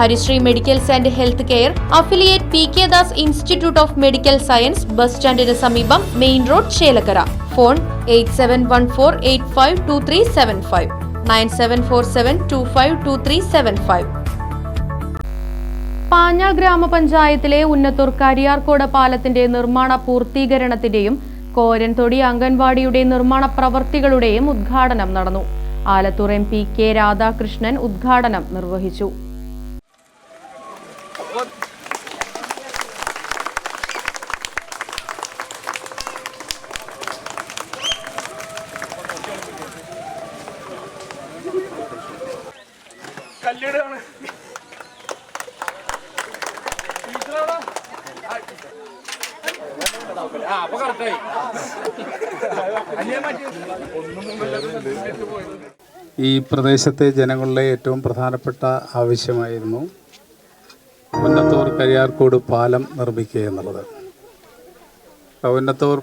Harisree medicals and health care affiliate P K Das institute of medical science bus സ്റ്റാൻഡിന് സമീപം main road Chelakkara. Phone eight seven one four eight five two three seven five. Nine seven four seven two five two three seven five. പാഞ്ഞ ഗ്രാമപഞ്ചായത്തിലെ ഉന്നത്തൂർ കരിയാർക്കോട് പാലത്തിന്റെ നിർമ്മാണ പൂർത്തീകരണത്തിന്റെയും കോരൻതൊടി അംഗൻവാടിയുടെ നിർമ്മാണ പ്രവർത്തികളുടെയും ഉദ്ഘാടനം നടന്നു. Alathur M P K Radhakrishnan ഉദ്ഘാടനം നിർവഹിച്ചു. കല്ലിടാണ്. ഈ പ്രദേശത്തെ ജനങ്ങളുടെ ഏറ്റവും പ്രധാനപ്പെട്ട ആവശ്യമായിരുന്നു ഉന്നത്തൂർ കരിയാർക്കോട് പാലം നിർമ്മിക്കുക എന്നുള്ളത്. ഉന്നത്തൂർ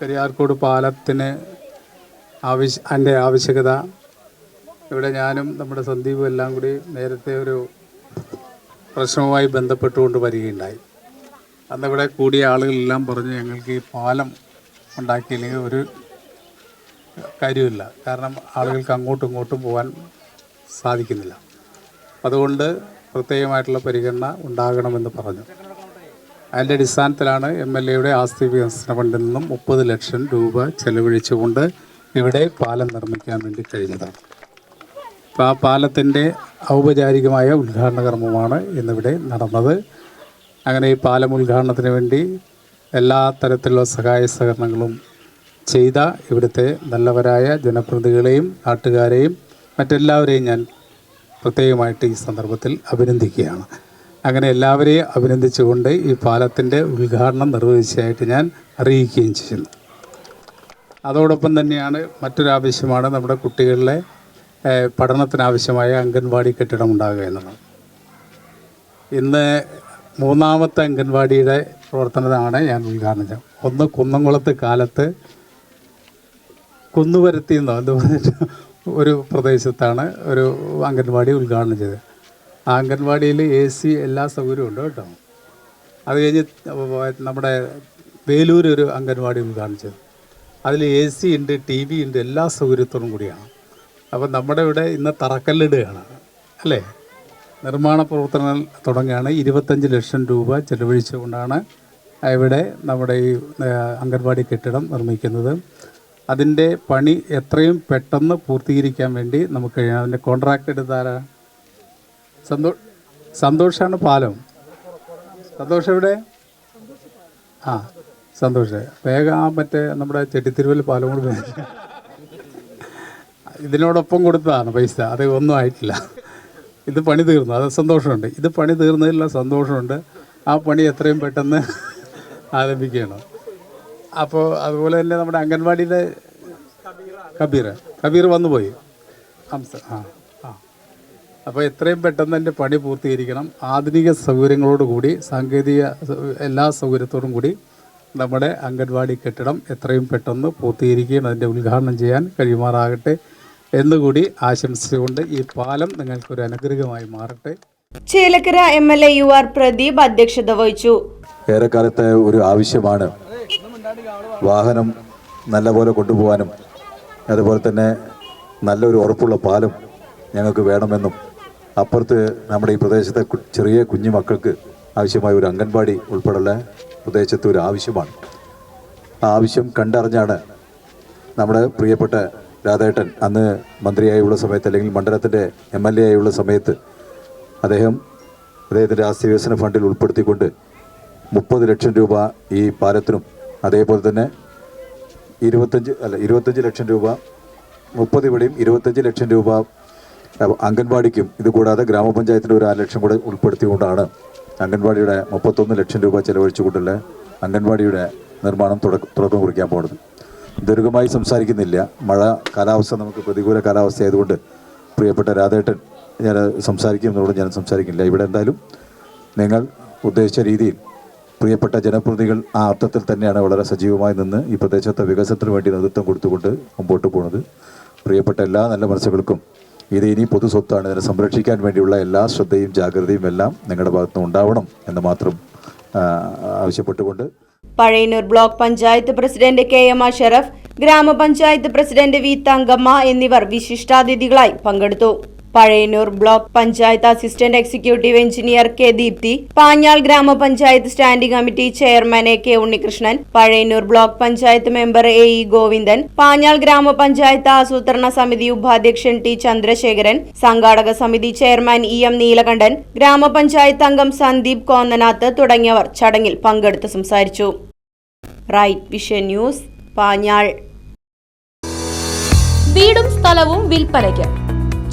കരിയാർക്കോട് പാലത്തിന് ആവശ്യ അതിന്റെ ആവശ്യകത ഇവിടെ ഞാനും നമ്മുടെ സന്ദീപും എല്ലാം കൂടി നേരത്തെ ഒരു പ്രശ്നവുമായി ബന്ധപ്പെട്ടുകൊണ്ട് വരികയുണ്ടായി. അന്നിവിടെ കൂടിയ ആളുകളെല്ലാം പറഞ്ഞു ഞങ്ങൾക്ക് ഈ പാലം ഉണ്ടാക്കിയില്ലെങ്കിൽ ഒരു കാര്യമില്ല കാരണം ആളുകൾക്ക് അങ്ങോട്ടും ഇങ്ങോട്ടും പോകാൻ സാധിക്കുന്നില്ല. അതുകൊണ്ട് പ്രത്യേകമായിട്ടുള്ള പരിഗണന ഉണ്ടാകണമെന്ന് പറഞ്ഞു. അതിന്റെ അടിസ്ഥാനത്തിലാണ് എം എൽ എയുടെ ആസ്തി വികസന ഫണ്ടിൽ നിന്നും മുപ്പത് ലക്ഷം രൂപ ചെലവഴിച്ചുകൊണ്ട് ഇവിടെ പാലം നിർമ്മിക്കാൻ വേണ്ടി കഴിഞ്ഞതാണ്. ആ പാലത്തിന്റെ ഔപചാരികമായ ഉദ്ഘാടന കർമ്മമാണ് ഇന്നിവിടെ നടന്നത്. അങ്ങനെ ഈ പാലം ഉദ്ഘാടനത്തിന് വേണ്ടി എല്ലാ തരത്തിലുള്ള സഹായ സഹകരണങ്ങളും ചെയ്ത ഇവിടുത്തെ നല്ലവരായ ജനപ്രതിനിധികളെയും നാട്ടുകാരെയും മറ്റെല്ലാവരെയും ഞാൻ പ്രത്യേകമായിട്ട് ഈ സന്ദർഭത്തിൽ അഭിനന്ദിക്കുകയാണ്. അങ്ങനെ എല്ലാവരെയും അഭിനന്ദിച്ചുകൊണ്ട് ഈ പാലത്തിന്റെ ഉദ്ഘാടനം നിർവഹിച്ചതായിട്ട് ഞാൻ അറിയിക്കുകയും ചെയ്യുന്നു. അതോടൊപ്പം തന്നെയാണ് മറ്റൊരാവശ്യമാണ് നമ്മുടെ കുട്ടികളിലെ പഠനത്തിനാവശ്യമായ അംഗൻവാടി കെട്ടിടം ഉണ്ടാകുക എന്നുള്ളത്. ഇന്ന് മൂന്നാമത്തെ അംഗൻവാടിയുടെ പ്രവർത്തനമാണ് ഞാൻ ഉദ്ഘാടനം ഒന്ന് കുന്നംകുളത്ത് കാലത്ത് കുന്നുപരത്തി എന്നോ എന്ന് പറഞ്ഞിട്ട് ഒരു പ്രദേശത്താണ് ഒരു അംഗൻവാടി ഉദ്ഘാടനം ചെയ്തത്. ആ അംഗൻവാടിയിൽ എ സി എല്ലാ സൗകര്യവും ഉണ്ട് കേട്ടോ. അത് കഴിഞ്ഞ് നമ്മുടെ വേലൂർ ഒരു അംഗൻവാടി ഉദ്ഘാടനം ചെയ്തു. അതിൽ എ സി ഉണ്ട് ടി വി ഉണ്ട് എല്ലാ സൗകര്യത്തോടും കൂടിയാണ്. അപ്പം നമ്മുടെ ഇവിടെ ഇന്ന് തറക്കല്ലിടുകയാണ് അല്ലേ? നിർമ്മാണ പ്രവർത്തനങ്ങൾ തുടങ്ങുകയാണ്. ഇരുപത്തഞ്ച് ലക്ഷം രൂപ ചെലവഴിച്ചുകൊണ്ടാണ് ഇവിടെ നമ്മുടെ ഈ അംഗൻവാടി കെട്ടിടം നിർമ്മിക്കുന്നത്. അതിന്റെ പണി എത്രയും പെട്ടെന്ന് പൂർത്തീകരിക്കാൻ വേണ്ടി നമുക്ക് കഴിയണം. അതിന്റെ കോൺട്രാക്ട് എടുത്താരാ? സന്തോ സന്തോഷാണ് പാലം. സന്തോഷം ഇവിടെ ആ സന്തോഷ്. വേഗം ആ മറ്റേ നമ്മുടെ ചെട്ടിത്തിരുവൽ പാലം കൂടി ഇതിനോടൊപ്പം കൊടുത്തതാണ് പൈസ. അത് ഒന്നും ആയിട്ടില്ല. ഇത് പണി തീർന്നു. അത് സന്തോഷമുണ്ട്. ഇത് പണി തീർന്നതിലുള്ള സന്തോഷമുണ്ട്. ആ പണി എത്രയും പെട്ടെന്ന് ആരംഭിക്കണം അപ്പോൾ അതുപോലെ തന്നെ നമ്മുടെ അംഗൻവാടിയിലെ കബീർ. കബീർ വന്നു പോയി ഹംസ ആ ആ. അപ്പോൾ എത്രയും പെട്ടെന്ന് എന്റെ പണി പൂർത്തീകരിക്കണം. ആധുനിക സൗകര്യങ്ങളോടുകൂടി സാങ്കേതിക എല്ലാ സൗകര്യത്തോടും കൂടി നമ്മുടെ അംഗൻവാടി കെട്ടിടം എത്രയും പെട്ടെന്ന് പൂർത്തീകരിക്കുകയും അതിന്റെ ഉദ്ഘാടനം ചെയ്യാൻ കഴിയുമാറാകട്ടെ. എന്നുകൂടി ആശംസിച്ചുകൊണ്ട് ഈ പാലം നിങ്ങൾക്കൊരു അനുഗ്രഹമായി മാറട്ടെ. Chelakkara M L A U R Pradeep അധ്യക്ഷത വഹിച്ചു. ഏറെക്കാലത്തെ ഒരു ആവശ്യമാണ് വാഹനം നല്ലപോലെ കൊണ്ടുപോകാനും അതുപോലെ തന്നെ നല്ലൊരു ഉറപ്പുള്ള പാലം ഞങ്ങൾക്ക് വേണമെന്നും അപ്പുറത്ത് നമ്മുടെ ഈ പ്രദേശത്തെ ചെറിയ കുഞ്ഞു മക്കൾക്ക് ആവശ്യമായ ഒരു അംഗൻവാടി ഉൾപ്പെടെയുള്ള പ്രദേശത്തെ ഒരു ആവശ്യമാണ്. ആ ആവശ്യം കണ്ടറിഞ്ഞാണ് നമ്മുടെ പ്രിയപ്പെട്ട രാധേട്ടൻ അന്ന് മന്ത്രിയായുള്ള സമയത്ത് അല്ലെങ്കിൽ മണ്ഡലത്തിന്റെ എം എൽ എ ആയുള്ള സമയത്ത് അദ്ദേഹം അദ്ദേഹത്തിന്റെ ആസ്തി വികസന ഫണ്ടിൽ ഉൾപ്പെടുത്തിക്കൊണ്ട് മുപ്പത് ലക്ഷം രൂപ ഈ പാലത്തിനും അതേപോലെ തന്നെ ഇരുപത്തഞ്ച് അല്ല ഇരുപത്തഞ്ച് ലക്ഷം രൂപ മുപ്പത് ഇവിടെയും ഇരുപത്തഞ്ച് ലക്ഷം രൂപ അംഗൻവാടിക്കും ഇതുകൂടാതെ ഗ്രാമപഞ്ചായത്തിന്റെ ഒരു ആറ് ലക്ഷം കൂടെ ഉൾപ്പെടുത്തിക്കൊണ്ടാണ് അംഗൻവാടിയുടെ മുപ്പത്തൊന്ന് ലക്ഷം രൂപ ചെലവഴിച്ചുകൊണ്ടുള്ള അംഗൻവാടിയുടെ നിർമ്മാണം തുടക്കം കുറിക്കാൻ പോകുന്നത്. ദീർഘമായി സംസാരിക്കുന്നില്ല. മഴ കാലാവസ്ഥ നമുക്ക് പ്രതികൂല കാലാവസ്ഥ ആയതുകൊണ്ട് പ്രിയപ്പെട്ട രാധേട്ടൻ ഞാൻ സംസാരിക്കുന്നതോട് ഞാൻ സംസാരിക്കില്ല. ഇവിടെ എന്തായാലും നിങ്ങൾ ഉദ്ദേശിച്ച രീതിയിൽ പ്രിയപ്പെട്ട ജനപ്രതിനിധികൾ ആ അർത്ഥത്തിൽ തന്നെയാണ് വളരെ സജീവമായി നിന്ന് ഈ പ്രദേശത്തെ വികസനത്തിന് വേണ്ടി നേതൃത്വം കൊടുത്തുകൊണ്ട് മുമ്പോട്ട് പോകുന്നത്. പ്രിയപ്പെട്ട എല്ലാ നല്ല മനസ്സുകൾക്കും ഇത് ഇനി പൊതു സ്വത്താണ്. ഇതിനെ സംരക്ഷിക്കാൻ വേണ്ടിയുള്ള എല്ലാ ശ്രദ്ധയും ജാഗ്രതയും എല്ലാം നിങ്ങളുടെ ഭാഗത്തുനിന്ന് ഉണ്ടാവണം എന്ന് മാത്രം ആവശ്യപ്പെട്ടുകൊണ്ട് Pazhayannur block panchayat president K M Ashraf ഗ്രാമപഞ്ചായത്ത് പ്രസിഡന്റ് വി തങ്കമ്മ എന്നിവർ വിശിഷ്ടാതിഥികളായി പങ്കെടുത്തു. Pazhayannur block panchayat assistant executive engineer K Deepthi Panjal ഗ്രാമപഞ്ചായത്ത് standing committee chairman A K Unnikrishnan Pazhayannur block panchayat member A E Govindan Panjal ഗ്രാമപഞ്ചായത്ത് ആസൂത്രണ സമിതി ഉപാധ്യക്ഷൻ T Chandrasekharan സംഘാടക സമിതി ചെയർമാൻ ഇ എം നീലകണ്ഠൻ ഗ്രാമപഞ്ചായത്ത് അംഗം സന്ദീപ് കോന്നനാത്ത് തുടങ്ങിയവർ ചടങ്ങിൽ പങ്കെടുത്ത് സംസാരിച്ചു. Right Vision News Panjal. വീടും സ്ഥലവും വിൽപ്പനയ്ക്ക്.